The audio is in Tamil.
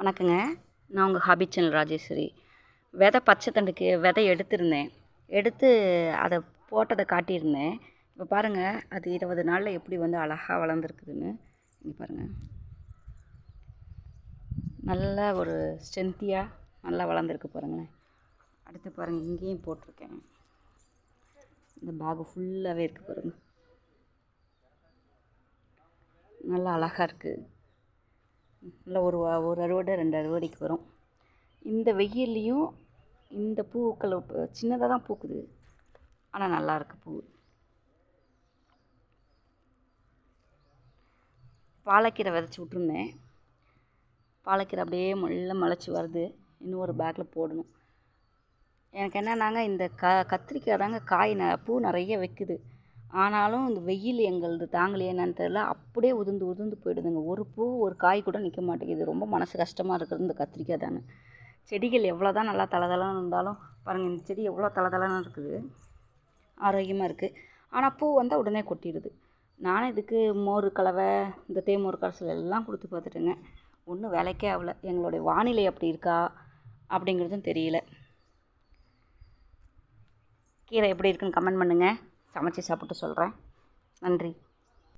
வணக்கங்க. நான் உங்கள் ஹாபி சேனல் ராஜேஸ்வரி. விதை பச்சை தண்டுக்கு விதை எடுத்திருந்தேன். எடுத்து அதை போட்டதை காட்டியிருந்தேன். இப்போ பாருங்கள் அது இருபது நாளில் எப்படி வந்து அழகாக வளர்ந்துருக்குதுன்னு. இங்கே பாருங்கள் நல்ல ஒரு ஸ்ட்ரென்த்தியாக நல்லா வளர்ந்துருக்கு பாருங்களேன். அடுத்து பாருங்கள் இங்கேயும் போட்டிருக்கேன். இந்த பேகு ஃபுல்லாகவே இருக்குது பாருங்கள் நல்லா அழகாக இருக்குது நல்லா ஒரு ஒரு அறுவடை ரெண்டு அறுவடைக்கு வரும். இந்த வெயில்லையும் இந்த பூக்கள் சின்னதாக தான் பூக்குது. ஆனால் நல்லாயிருக்கு பூ. பாலக்கீரை விதைச்சி விட்ருந்தேன் பாலக்கீரை அப்படியே மெல்ல முளைச்சி வருது. இன்னும் ஒரு பேக்கில் போடணும். எனக்கு என்னன்னாங்க இந்த க கத்திரிக்காய் தாங்க காய் ந பூ நிறைய வைக்குது. ஆனாலும் இந்த வெயில் எங்களது தாங்கலையே என்னன்னு தெரில அப்படியே உதிர்ந்து உதிர்ந்து போயிடுதுங்க. ஒரு பூ ஒரு காய் கூட நிற்க மாட்டேங்குது. ரொம்ப மனசு கஷ்டமாக இருக்கிறது இந்த கத்திரிக்காய் தானே செடிகள் எவ்வளோ தான் நல்லா தளதளன்னு இருந்தாலும் பாருங்கள் இந்த செடி எவ்வளோ தளதளன்னு இருக்குது. ஆரோக்கியமாக இருக்குது ஆனால் பூ வந்தால் உடனே கொட்டிடுது. நானும் இதுக்கு மோர் கலவை இந்த தேமோர் கரைசல் எல்லாம் கொடுத்து பார்த்துட்டேங்க. ஒன்றும் வேலைக்கே ஆகல. எங்களுடைய வானிலை அப்படி இருக்கா அப்படிங்கிறதும் தெரியல. கீரை எப்படி இருக்குன்னு கமெண்ட் பண்ணுங்கள் சமைச்சு சாப்பிட்டு சொல்கிறேன் நன்றி.